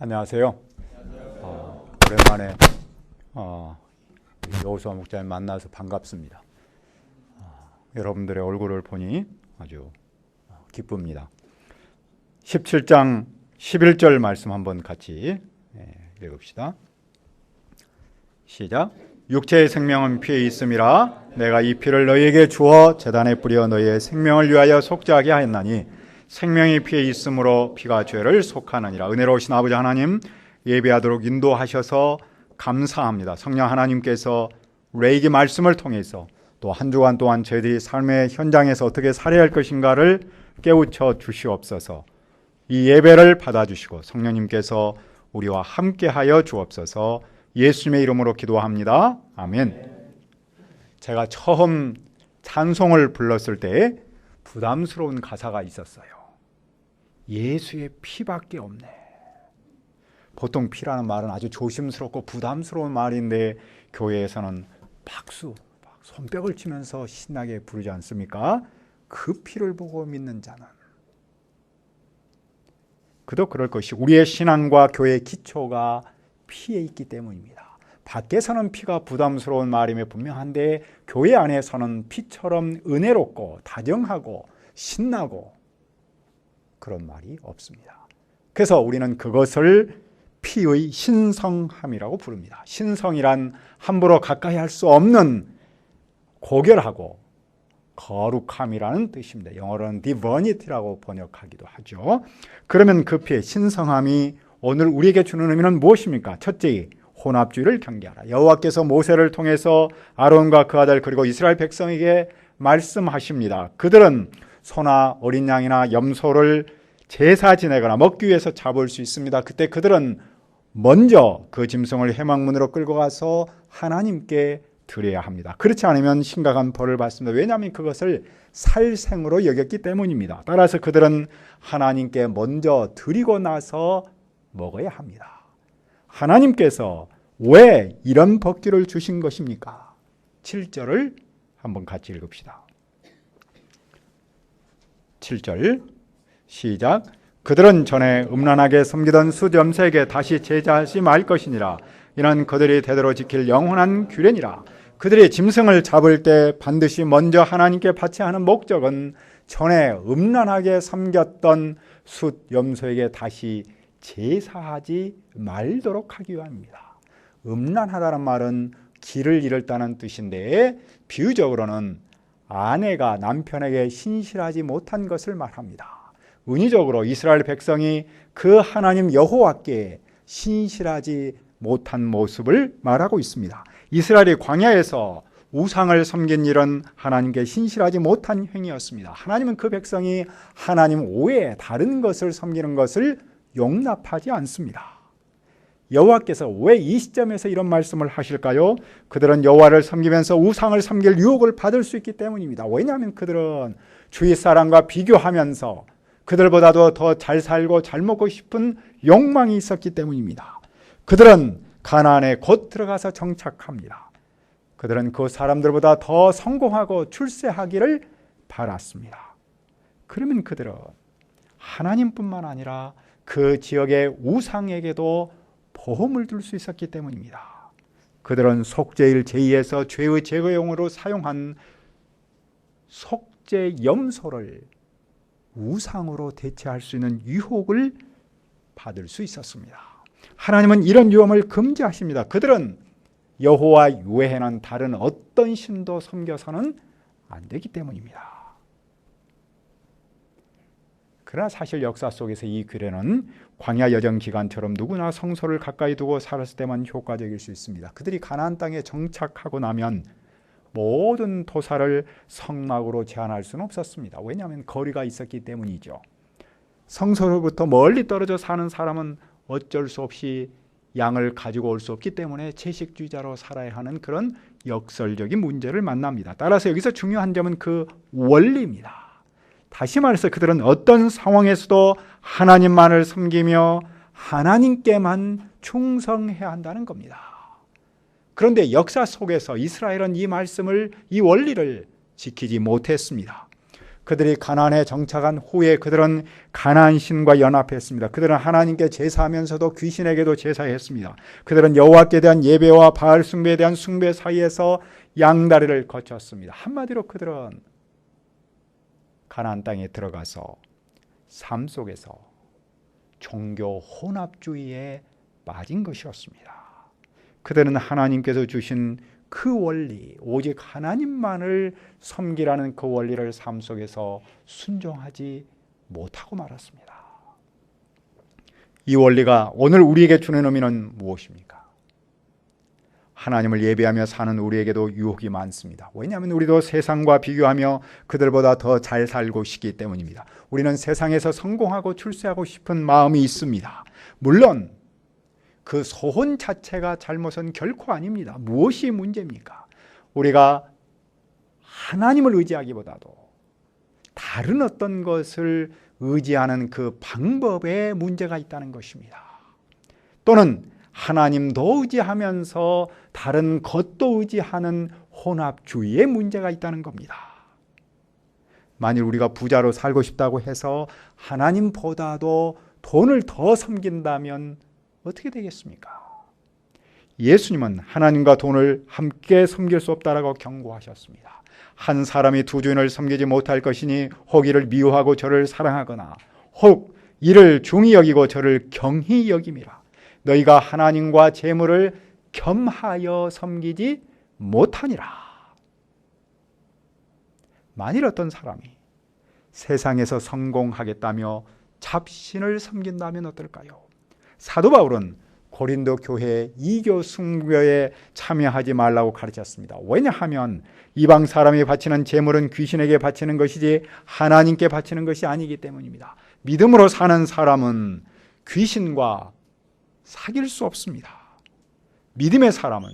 안녕하세요. 어, 오랜만에 어, 여호수아 목사님 만나서 반갑습니다. 어, 여러분들의 얼굴을 보니 아주 어, 기쁩니다. 17장 11절 말씀 한번 같이 예, 읽읍시다. 시작. 육체의 생명은 피에 있음이라 내가 이 피를 너희에게 주어 제단에 뿌려 너희의 생명을 위하여 속죄하게 하였나니 생명이 피에 있으므로 피가 죄를 속하느니라 은혜로우신 아버지 하나님 예배하도록 인도하셔서 감사합니다. 성령 하나님께서 레이기 말씀을 통해서 또 한 주간 동안 저희들이 삶의 현장에서 어떻게 살아야 할 것인가를 깨우쳐 주시옵소서. 이 예배를 받아주시고 성령님께서 우리와 함께하여 주옵소서. 예수님의 이름으로 기도합니다. 아멘. 제가 처음 찬송을 불렀을 때 부담스러운 가사가 있었어요. 예수의 피밖에 없네. 보통 피라는 말은 아주 조심스럽고 부담스러운 말인데 교회에서는 박수, 손뼉을 치면서 신나게 부르지 않습니까? 그 피를 보고 믿는 자는 그도 그럴 것이 우리의 신앙과 교회의 기초가 피에 있기 때문입니다. 밖에서는 피가 부담스러운 말임에 분명한데 교회 안에서는 피처럼 은혜롭고 다정하고 신나고 그런 말이 없습니다. 그래서 우리는 그것을 피의 신성함이라고 부릅니다. 신성이란 함부로 가까이 할 수 없는 고결하고 거룩함이라는 뜻입니다. 영어로는 divinity라고 번역하기도 하죠. 그러면 그 피의 신성함이 오늘 우리에게 주는 의미는 무엇입니까? 첫째, 혼합주의를 경계하라. 여호와께서 모세를 통해서 아론과 그 아들 그리고 이스라엘 백성에게 말씀하십니다. 그들은 소나 어린 양이나 염소를 제사 지내거나 먹기 위해서 잡을 수 있습니다. 그때 그들은 먼저 그 짐승을 해망문으로 끌고 가서 하나님께 드려야 합니다. 그렇지 않으면 심각한 벌을 받습니다. 왜냐하면 그것을 살생으로 여겼기 때문입니다. 따라서 그들은 하나님께 먼저 드리고 나서 먹어야 합니다. 하나님께서 왜 이런 법규를 주신 것입니까? 7절을 한번 같이 읽읍시다. 7절. 시작. 그들은 전에 음란하게 섬기던 수점세에게 다시 제자하지 말 것이니라. 이는 그들이 대대로 지킬 영원한 규례니라. 그들이 짐승을 잡을 때 반드시 먼저 하나님께 바쳐야 하는 목적은 전에 음란하게 섬겼던 숫 염소에게 다시 제사하지 말도록 하기 위함입니다. 음란하다는 말은 길을 잃었다는 뜻인데 비유적으로는 아내가 남편에게 신실하지 못한 것을 말합니다. 은유적으로 이스라엘 백성이 그 하나님 여호와께 신실하지 못한 모습을 말하고 있습니다. 이스라엘이 광야에서 우상을 섬긴 일은 하나님께 신실하지 못한 행위였습니다. 하나님은 그 백성이 하나님 외에 다른 것을 섬기는 것을 용납하지 않습니다. 여호와께서 왜 이 시점에서 이런 말씀을 하실까요? 그들은 여호와를 섬기면서 우상을 섬길 유혹을 받을 수 있기 때문입니다. 왜냐하면 그들은 주위 사람과 비교하면서 그들보다도 더 잘 살고 잘 먹고 싶은 욕망이 있었기 때문입니다. 그들은 가나안에 곧 들어가서 정착합니다. 그들은 그 사람들보다 더 성공하고 출세하기를 바랐습니다. 그러면 그들은 하나님뿐만 아니라 그 지역의 우상에게도 보험을 둘수 있었기 때문입니다. 그들은 속죄일 제2에서 죄의 제거용으로 사용한 속죄 염소를 우상으로 대체할 수 있는 유혹을 받을 수 있었습니다. 하나님은 이런 유혹을 금지하십니다. 그들은 여호와 외에는 다른 어떤 신도 섬겨서는 안 되기 때문입니다. 그러나 사실 역사 속에서 이 규례는 광야 여정 기간처럼 누구나 성소를 가까이 두고 살았을 때만 효과적일 수 있습니다. 그들이 가나안 땅에 정착하고 나면 모든 토사를 성막으로 제한할 수는 없었습니다. 왜냐하면 거리가 있었기 때문이죠. 성소로부터 멀리 떨어져 사는 사람은 어쩔 수 없이 양을 가지고 올 수 없기 때문에 채식주의자로 살아야 하는 그런 역설적인 문제를 만납니다. 따라서 여기서 중요한 점은 그 원리입니다. 다시 말해서 그들은 어떤 상황에서도 하나님만을 섬기며 하나님께만 충성해야 한다는 겁니다. 그런데 역사 속에서 이스라엘은 이 말씀을 이 원리를 지키지 못했습니다. 그들이 가나안에 정착한 후에 그들은 가나안 신과 연합했습니다. 그들은 하나님께 제사하면서도 귀신에게도 제사했습니다. 그들은 여호와께 대한 예배와 바알 숭배에 대한 숭배 사이에서 양다리를 거쳤습니다. 한마디로 그들은 가나안 땅에 들어가서 삶 속에서 종교 혼합주의에 빠진 것이었습니다. 그들은 하나님께서 주신 그 원리, 오직 하나님만을 섬기라는 그 원리를 삶 속에서 순종하지 못하고 말았습니다. 이 원리가 오늘 우리에게 주는 의미는 무엇입니까? 하나님을 예배하며 사는 우리에게도 유혹이 많습니다. 왜냐하면 우리도 세상과 비교하며 그들보다 더 잘 살고 싶기 때문입니다. 우리는 세상에서 성공하고 출세하고 싶은 마음이 있습니다. 물론 그 소혼 자체가 잘못은 결코 아닙니다. 무엇이 문제입니까? 우리가 하나님을 의지하기보다도 다른 어떤 것을 의지하는 그 방법에 문제가 있다는 것입니다. 또는 하나님도 의지하면서 다른 것도 의지하는 혼합주의에 문제가 있다는 겁니다. 만일 우리가 부자로 살고 싶다고 해서 하나님보다도 돈을 더 섬긴다면 어떻게 되겠습니까? 예수님은 하나님과 돈을 함께 섬길 수 없다라고 경고하셨습니다. 한 사람이 두 주인을 섬기지 못할 것이니 혹 이를 미워하고 저를 사랑하거나 혹 이를 중히 여기고 저를 경히 여김이라. 너희가 하나님과 재물을 겸하여 섬기지 못하니라. 만일 어떤 사람이 세상에서 성공하겠다며 잡신을 섬긴다면 어떨까요? 사도 바울은 고린도 교회 이교 숭배에 참여하지 말라고 가르쳤습니다. 왜냐하면 이방 사람이 바치는 제물은 귀신에게 바치는 것이지 하나님께 바치는 것이 아니기 때문입니다. 믿음으로 사는 사람은 귀신과 사귈 수 없습니다. 믿음의 사람은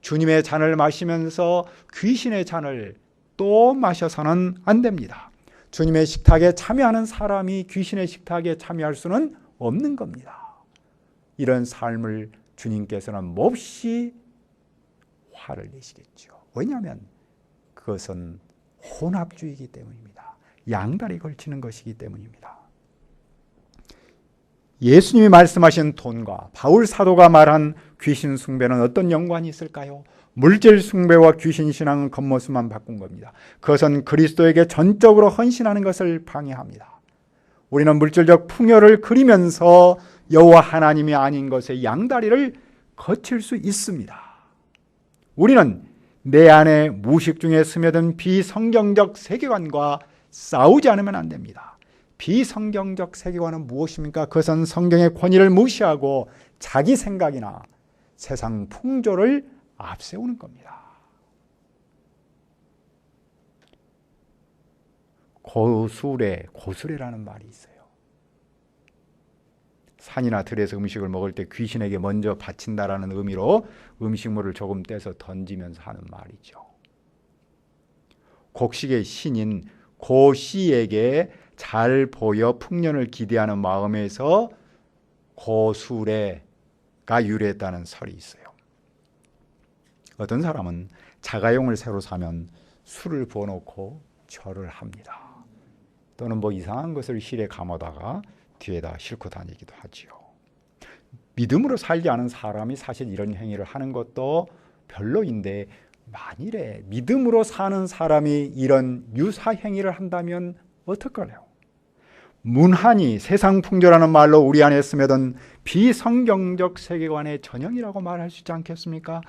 주님의 잔을 마시면서 귀신의 잔을 또 마셔서는 안 됩니다. 주님의 식탁에 참여하는 사람이 귀신의 식탁에 참여할 수는 없는 겁니다. 이런 삶을 주님께서는 몹시 화를 내시겠죠. 왜냐하면 그것은 혼합주의이기 때문입니다. 양다리 걸치는 것이기 때문입니다. 예수님이 말씀하신 돈과 바울 사도가 말한 귀신 숭배는 어떤 연관이 있을까요? 물질 숭배와 귀신 신앙은 겉모습만 바꾼 겁니다. 그것은 그리스도에게 전적으로 헌신하는 것을 방해합니다. 우리는 물질적 풍요를 그리면서 여호와 하나님이 아닌 것에 양다리를 거칠 수 있습니다. 우리는 내 안에 무식 중에 스며든 비성경적 세계관과 싸우지 않으면 안 됩니다. 비성경적 세계관은 무엇입니까? 그것은 성경의 권위를 무시하고 자기 생각이나 세상 풍조를 앞세우는 겁니다. 고수레, 고수레라는 말이 있어요. 산이나 들에서 음식을 먹을 때 귀신에게 먼저 바친다라는 의미로 음식물을 조금 떼서 던지면서 하는 말이죠. 곡식의 신인 고씨에게 잘 보여 풍년을 기대하는 마음에서 고수레가 유래했다는 설이 있어요. 어떤 사람은 자가용을 새로 사면 술을 부어놓고 절을 합니다. 또는 뭐 이상한 것을 실에 감아다가 뒤에다 싣고 다니기도 하지요. 믿음으로 살지 않은 사람이 사실 이런 행위를 하는 것도 별로인데 만일에 믿음으로 사는 사람이 이런 유사 행위를 한다면 어떨까요? 문한이 세상 풍조라는 말로 우리 안에 스며든 비성경적 세계관의 전형이라고 말할 수 있지 않겠습니까?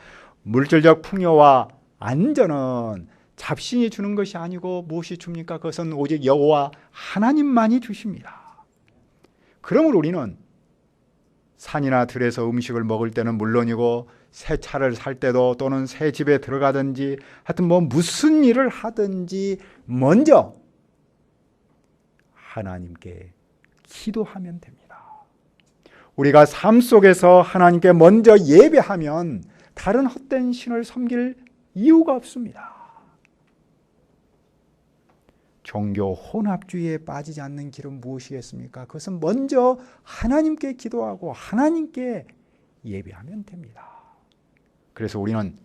물질적 풍요와 안전은 잡신이 주는 것이 아니고 무엇이 줍니까? 그것은 오직 여호와 하나님만이 주십니다. 그러므로 우리는 산이나 들에서 음식을 먹을 때는 물론이고 새 차를 살 때도 또는 새 집에 들어가든지 하여튼 뭐 무슨 일을 하든지 먼저 하나님께 기도하면 됩니다. 우리가 삶 속에서 하나님께 먼저 예배하면 다른 헛된 신을 섬길 이유가 없습니다. 종교 혼합주의에 빠지지 않는 길은 무엇이겠습니까? 그것은 먼저 하나님께 기도하고 하나님께 예배하면 됩니다. 그래서 우리는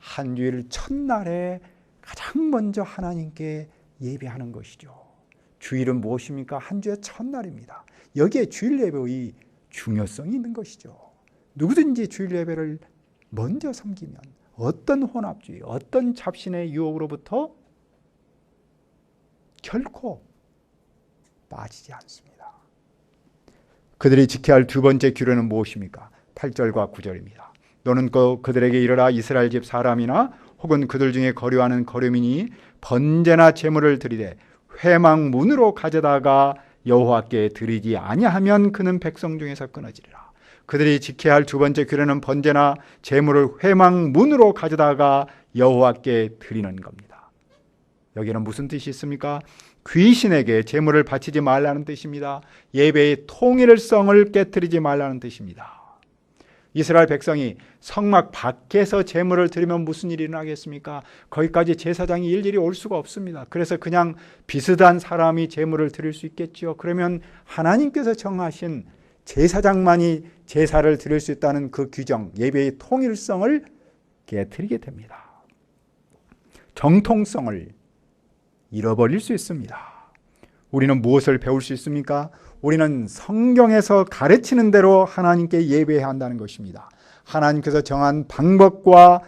한 주일 첫날에 가장 먼저 하나님께 예배하는 것이죠. 주일은 무엇입니까? 한 주의 첫날입니다. 여기에 주일 예배의 중요성이 있는 것이죠. 누구든지 주일 예배를 먼저 섬기면 어떤 혼합주의, 어떤 잡신의 유혹으로부터 결코 빠지지 않습니다. 그들이 지켜야 할 두 번째 규례는 무엇입니까? 8절과 9절입니다. 너는 그 그들에게 이르라 이스라엘 집 사람이나 혹은 그들 중에 거류하는 거류민이 번제나 제물을 드리되 회망문으로 가져다가 여호와께 드리지 아니하면 그는 백성 중에서 끊어지리라. 그들이 지켜야 할 두 번째 규례는 번제나 제물을 회망문으로 가져다가 여호와께 드리는 겁니다. 여기는 무슨 뜻이 있습니까? 귀신에게 제물을 바치지 말라는 뜻입니다. 예배의 통일성을 깨뜨리지 말라는 뜻입니다. 이스라엘 백성이 성막 밖에서 제물을 드리면 무슨 일이 일어나겠습니까? 거기까지 제사장이 일일이 올 수가 없습니다. 그래서 그냥 비슷한 사람이 제물을 드릴 수 있겠지요. 그러면 하나님께서 정하신 제사장만이 제사를 드릴 수 있다는 그 규정, 예배의 통일성을 깨뜨리게 됩니다. 정통성을 잃어버릴 수 있습니다. 우리는 무엇을 배울 수 있습니까? 우리는 성경에서 가르치는 대로 하나님께 예배해야 한다는 것입니다. 하나님께서 정한 방법과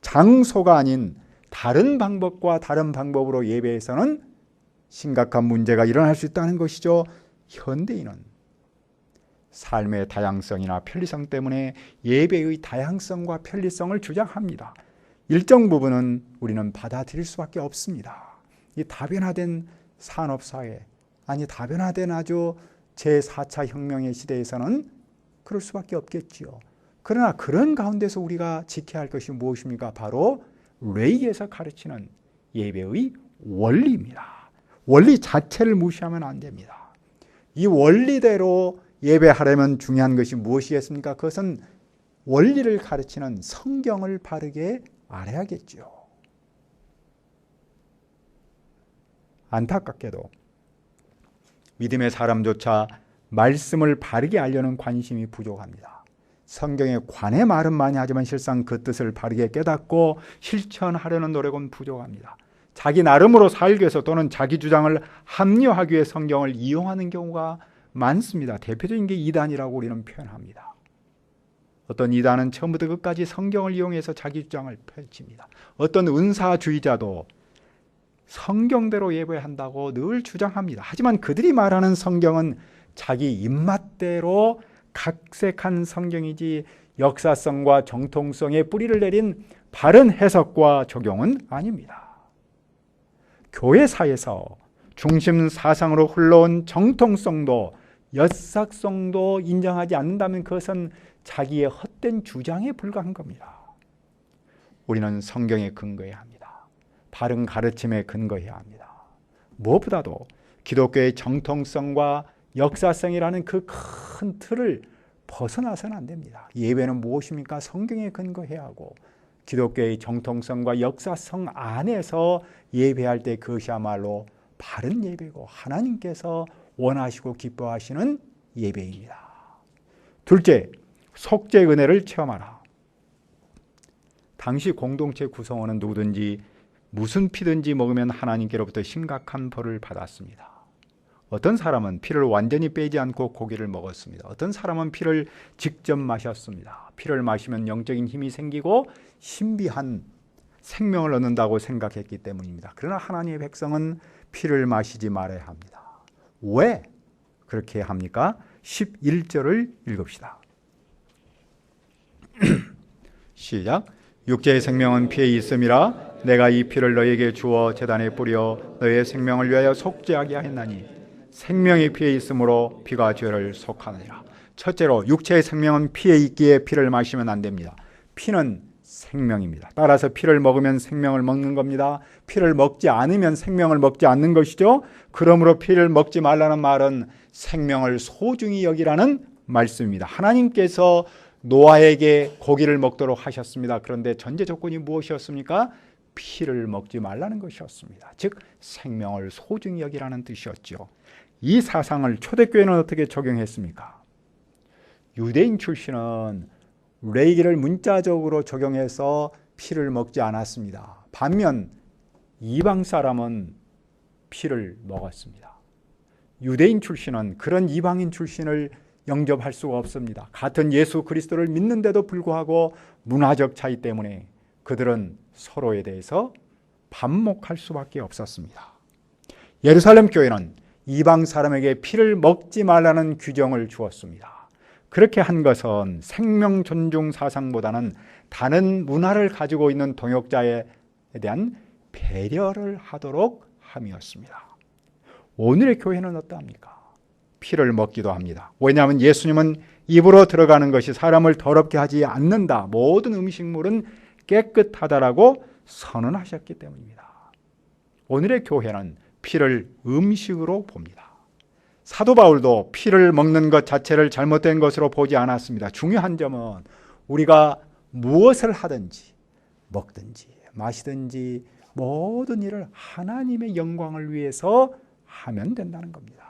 장소가 아닌 다른 방법과 다른 방법으로 예배해서는 심각한 문제가 일어날 수 있다는 것이죠. 현대인은 삶의 다양성이나 편리성 때문에 예배의 다양성과 편리성을 주장합니다. 일정 부분은 우리는 받아들일 수밖에 없습니다. 이 다변화된 산업사회, 아니 다변화된 아주 제4차 혁명의 시대에서는 그럴 수밖에 없겠지요. 그러나 그런 가운데서 우리가 지켜야 할 것이 무엇입니까? 바로 레이에서 가르치는 예배의 원리입니다. 원리 자체를 무시하면 안 됩니다. 이 원리대로 예배하려면 중요한 것이 무엇이겠습니까? 그것은 원리를 가르치는 성경을 바르게 알아야겠죠. 안타깝게도 믿음의 사람조차 말씀을 바르게 알려는 관심이 부족합니다. 성경에 관해 말은 많이 하지만 실상 그 뜻을 바르게 깨닫고 실천하려는 노력은 부족합니다. 자기 나름으로 살기 위해서 또는 자기 주장을 합리화하기 위해 성경을 이용하는 경우가 많습니다. 대표적인 게 이단이라고 우리는 표현합니다. 어떤 이단은 처음부터 끝까지 성경을 이용해서 자기 주장을 펼칩니다. 어떤 은사주의자도 성경대로 예배한다고 늘 주장합니다. 하지만 그들이 말하는 성경은 자기 입맛대로 각색한 성경이지 역사성과 정통성에 뿌리를 내린 바른 해석과 적용은 아닙니다. 교회사에서 중심 사상으로 흘러온 정통성도 역사성도 인정하지 않는다면 그것은 자기의 헛된 주장에 불과한 겁니다. 우리는 성경에 근거해야 합니다. 바른 가르침에 근거해야 합니다. 무엇보다도 기독교의 정통성과 역사성이라는 그 큰 틀을 벗어나서는 안 됩니다. 예배는 무엇입니까? 성경에 근거해야 하고 기독교의 정통성과 역사성 안에서 예배할 때 그것이야말로 바른 예배고 하나님께서 원하시고 기뻐하시는 예배입니다. 둘째, 속죄 은혜를 체험하라. 당시 공동체 구성원은 누구든지 무슨 피든지 먹으면 하나님께로부터 심각한 벌을 받았습니다. 어떤 사람은 피를 완전히 빼지 않고 고기를 먹었습니다. 어떤 사람은 피를 직접 마셨습니다. 피를 마시면 영적인 힘이 생기고 신비한 생명을 얻는다고 생각했기 때문입니다. 그러나 하나님의 백성은 피를 마시지 말아야 합니다. 왜 그렇게 합니까? 11절을 읽읍시다. 시작. 육체의 생명은 피에 있음이라 내가 이 피를 너에게 주어 제단에 뿌려 너의 생명을 위하여 속죄하게 하였나니 생명이 피에 있으므로 피가 죄를 속하느니라. 첫째로 육체의 생명은 피에 있기에 피를 마시면 안 됩니다. 피는 생명입니다. 따라서 피를 먹으면 생명을 먹는 겁니다. 피를 먹지 않으면 생명을 먹지 않는 것이죠. 그러므로 피를 먹지 말라는 말은 생명을 소중히 여기라는 말씀입니다. 하나님께서 노아에게 고기를 먹도록 하셨습니다. 그런데 전제 조건이 무엇이었습니까? 피를 먹지 말라는 것이었습니다. 즉 생명을 소중히 여기라는 뜻이었죠. 이 사상을 초대교회는 어떻게 적용했습니까? 유대인 출신은 레이기를 문자적으로 적용해서 피를 먹지 않았습니다. 반면 이방 사람은 피를 먹었습니다. 유대인 출신은 그런 이방인 출신을 영접할 수가 없습니다. 같은 예수 그리스도를 믿는데도 불구하고 문화적 차이 때문에 그들은 서로에 대해서 반목할 수밖에 없었습니다. 예루살렘 교회는 이방 사람에게 피를 먹지 말라는 규정을 주었습니다. 그렇게 한 것은 생명 존중 사상보다는 다른 문화를 가지고 있는 동역자에 대한 배려를 하도록 함이었습니다. 오늘의 교회는 어떠합니까? 피를 먹기도 합니다. 왜냐하면 예수님은 입으로 들어가는 것이 사람을 더럽게 하지 않는다. 모든 음식물은 깨끗하다라고 선언하셨기 때문입니다. 오늘의 교회는 피를 음식으로 봅니다. 사도 바울도 피를 먹는 것 자체를 잘못된 것으로 보지 않았습니다. 중요한 점은 우리가 무엇을 하든지 먹든지 마시든지 모든 일을 하나님의 영광을 위해서 하면 된다는 겁니다.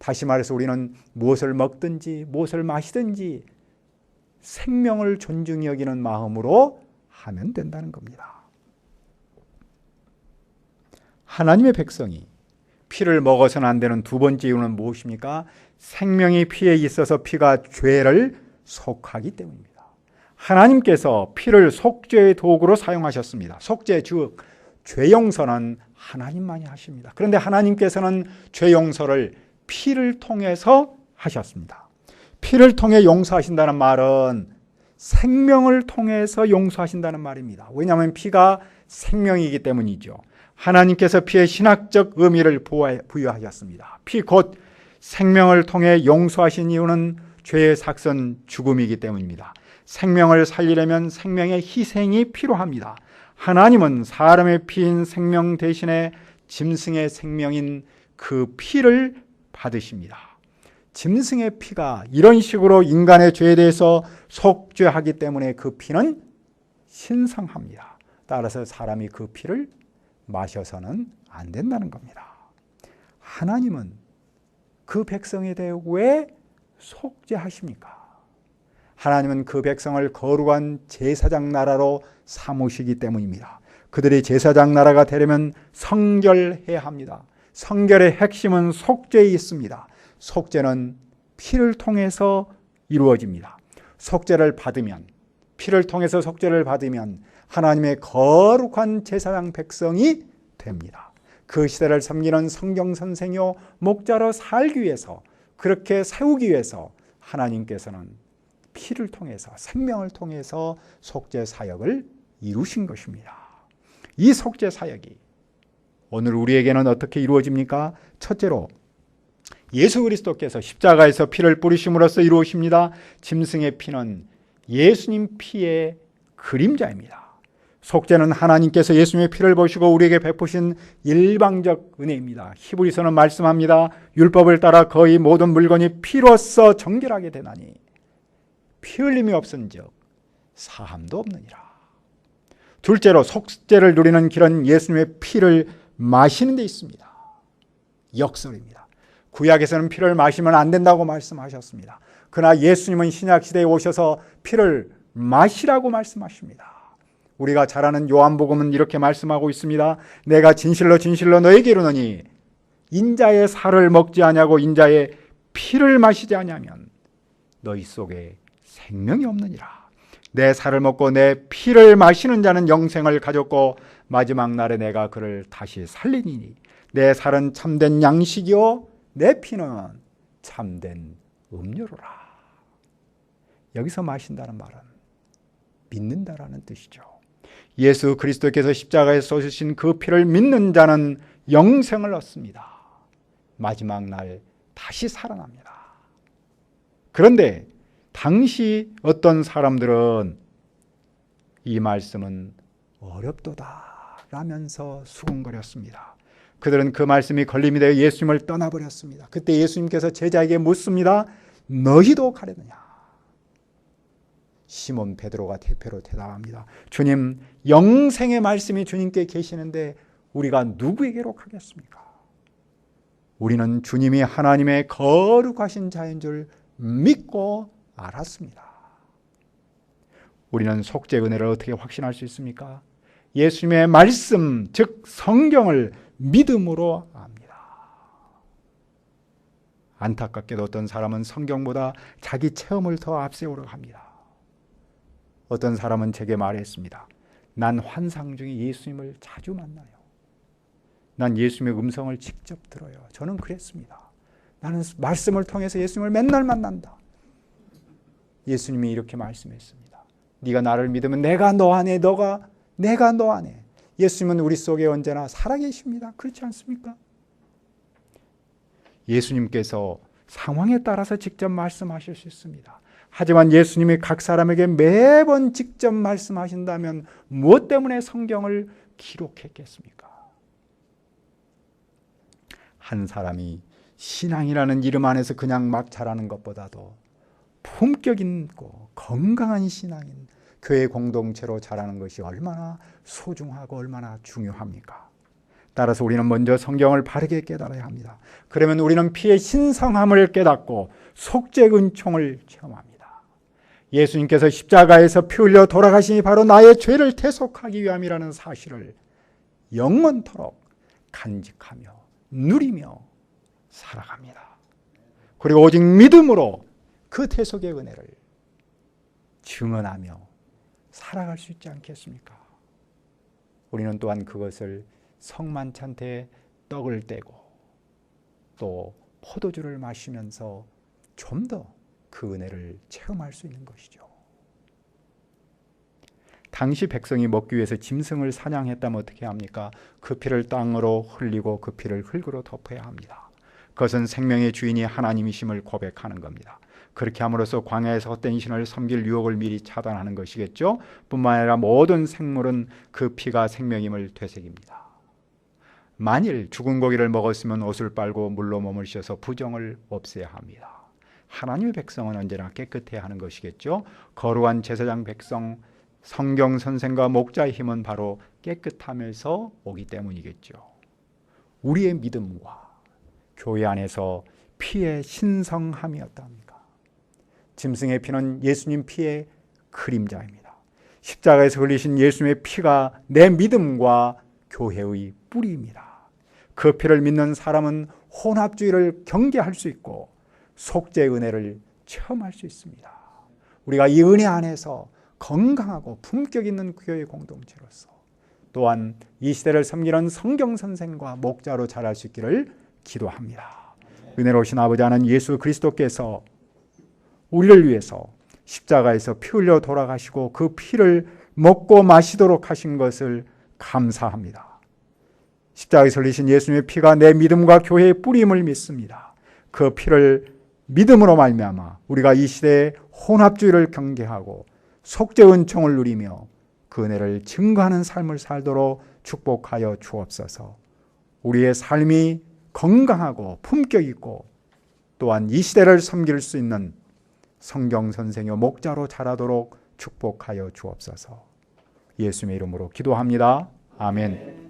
다시 말해서 우리는 무엇을 먹든지 무엇을 마시든지 생명을 존중히 여기는 마음으로 하면 된다는 겁니다. 하나님의 백성이 피를 먹어서는 안 되는 두 번째 이유는 무엇입니까? 생명이 피에 있어서 피가 죄를 속하기 때문입니다. 하나님께서 피를 속죄의 도구로 사용하셨습니다. 속죄 즉 죄 용서는 하나님만이 하십니다. 그런데 하나님께서는 죄 용서를 피를 통해서 하셨습니다. 피를 통해 용서하신다는 말은 생명을 통해서 용서하신다는 말입니다. 왜냐하면 피가 생명이기 때문이죠. 하나님께서 피의 신학적 의미를 부여하셨습니다. 피 곧 생명을 통해 용서하신 이유는 죄의 삭선 죽음이기 때문입니다. 생명을 살리려면 생명의 희생이 필요합니다. 하나님은 사람의 피인 생명 대신에 짐승의 생명인 그 피를 받으십니다. 짐승의 피가 이런 식으로 인간의 죄에 대해서 속죄하기 때문에 그 피는 신성합니다. 따라서 사람이 그 피를 마셔서는 안 된다는 겁니다. 하나님은 그 백성에 대해 왜 속죄하십니까? 하나님은 그 백성을 거룩한 제사장 나라로 삼으시기 때문입니다. 그들이 제사장 나라가 되려면 성결해야 합니다. 성결의 핵심은 속죄에 있습니다. 속죄는 피를 통해서 이루어집니다. 속죄를 받으면 피를 통해서 속죄를 받으면 하나님의 거룩한 제사장 백성이 됩니다. 그 시대를 섬기는 성경 선생요 목자로 살기 위해서 그렇게 세우기 위해서 하나님께서는 피를 통해서 생명을 통해서 속죄 사역을 이루신 것입니다. 이 속죄 사역이 오늘 우리에게는 어떻게 이루어집니까? 첫째로 예수 그리스도께서 십자가에서 피를 뿌리심으로써 이루어집니다. 짐승의 피는 예수님 피의 그림자입니다. 속죄는 하나님께서 예수님의 피를 보시고 우리에게 베푸신 일방적 은혜입니다. 히브리서는 말씀합니다. 율법을 따라 거의 모든 물건이 피로써 정결하게 되나니 피 흘림이 없은즉 사함도 없느니라. 둘째로 속죄를 누리는 길은 예수님의 피를 마시는 데 있습니다. 역설입니다. 구약에서는 피를 마시면 안 된다고 말씀하셨습니다. 그러나 예수님은 신약 시대에 오셔서 피를 마시라고 말씀하십니다. 우리가 잘 아는 요한복음은 이렇게 말씀하고 있습니다. 내가 진실로 진실로 너에게 이르노니 인자의 살을 먹지 아니하고 인자의 피를 마시지 아니하면 너희 속에 생명이 없느니라. 내 살을 먹고 내 피를 마시는 자는 영생을 가졌고 마지막 날에 내가 그를 다시 살리니 내 살은 참된 양식이요 내 피는 참된 음료로라. 여기서 마신다는 말은 믿는다라는 뜻이죠. 예수 그리스도께서 십자가에 쏘시신 그 피를 믿는 자는 영생을 얻습니다. 마지막 날 다시 살아납니다. 그런데 당시 어떤 사람들은 이 말씀은 어렵도다 라면서 수군거렸습니다. 그들은 그 말씀이 걸림이 되어 예수님을 떠나버렸습니다. 그때 예수님께서 제자에게 묻습니다. 너희도 가려느냐? 시몬 베드로가 대표로 대답합니다. 주님, 영생의 말씀이 주님께 계시는데 우리가 누구에게로 가겠습니까? 우리는 주님이 하나님의 거룩하신 자인 줄 믿고 알았습니다. 우리는 속죄 은혜를 어떻게 확신할 수 있습니까? 예수님의 말씀, 즉 성경을 믿음으로 압니다. 안타깝게도 어떤 사람은 성경보다 자기 체험을 더 앞세우려 합니다. 어떤 사람은 제게 말했습니다. 난 환상 중에 예수님을 자주 만나요. 난 예수님의 음성을 직접 들어요. 저는 그랬습니다. 나는 말씀을 통해서 예수님을 맨날 만난다. 예수님이 이렇게 말씀했습니다. 네가 나를 믿으면 내가 너 안에 너가 내가 너 안에 예수님은 우리 속에 언제나 살아계십니다. 그렇지 않습니까? 예수님께서 상황에 따라서 직접 말씀하실 수 있습니다. 하지만 예수님이 각 사람에게 매번 직접 말씀하신다면 무엇 때문에 성경을 기록했겠습니까? 한 사람이 신앙이라는 이름 안에서 그냥 막 자라는 것보다도 품격 있고 건강한 신앙인 교회 공동체로 자라는 것이 얼마나 소중하고 얼마나 중요합니까? 따라서 우리는 먼저 성경을 바르게 깨달아야 합니다. 그러면 우리는 피의 신성함을 깨닫고 속죄 은총을 체험합니다. 예수님께서 십자가에서 피 흘려 돌아가시니 바로 나의 죄를 대속하기 위함이라는 사실을 영원토록 간직하며 누리며 살아갑니다. 그리고 오직 믿음으로 그 대속의 은혜를 증언하며 살아갈 수 있지 않겠습니까? 우리는 또한 그것을 성만찬 때 떡을 떼고 또 포도주를 마시면서 좀 더 그 은혜를 체험할 수 있는 것이죠. 당시 백성이 먹기 위해서 짐승을 사냥했다면 어떻게 합니까? 그 피를 땅으로 흘리고 그 피를 흙으로 덮어야 합니다. 그것은 생명의 주인이 하나님이심을 고백하는 겁니다. 그렇게 함으로써 광야에서 헛된 신을 섬길 유혹을 미리 차단하는 것이겠죠. 뿐만 아니라 모든 생물은 그 피가 생명임을 되새깁니다. 만일 죽은 고기를 먹었으면 옷을 빨고 물로 몸을 씻어서 부정을 없애야 합니다. 하나님의 백성은 언제나 깨끗해야 하는 것이겠죠. 거룩한 제사장 백성 성경 선생과 목자의 힘은 바로 깨끗함에서 오기 때문이겠죠. 우리의 믿음과 교회 안에서 피의 신성함이었답니까? 짐승의 피는 예수님 피의 그림자입니다. 십자가에서 흘리신 예수님의 피가 내 믿음과 교회의 뿌리입니다. 그 피를 믿는 사람은 혼합주의를 경계할 수 있고 속죄 은혜를 체험할 수 있습니다. 우리가 이 은혜 안에서 건강하고 품격 있는 교회 공동체로서 또한 이 시대를 섬기는 성경 선생과 목자로 자랄 수 있기를 기도합니다. 은혜로우신 아버지 하나님 예수 그리스도께서 우리를 위해서 십자가에서 피 흘려 돌아가시고 그 피를 먹고 마시도록 하신 것을 감사합니다. 십자가에서 흘리신 예수님의 피가 내 믿음과 교회의 뿌림을 믿습니다. 그 피를 믿음으로 말미암아 우리가 이 시대의 혼합주의를 경계하고 속죄 은총을 누리며 그 은혜를 증거하는 삶을 살도록 축복하여 주옵소서. 우리의 삶이 건강하고 품격 있고 또한 이 시대를 섬길 수 있는 성경 선생의 목자로 자라도록 축복하여 주옵소서. 예수님의 이름으로 기도합니다. 아멘.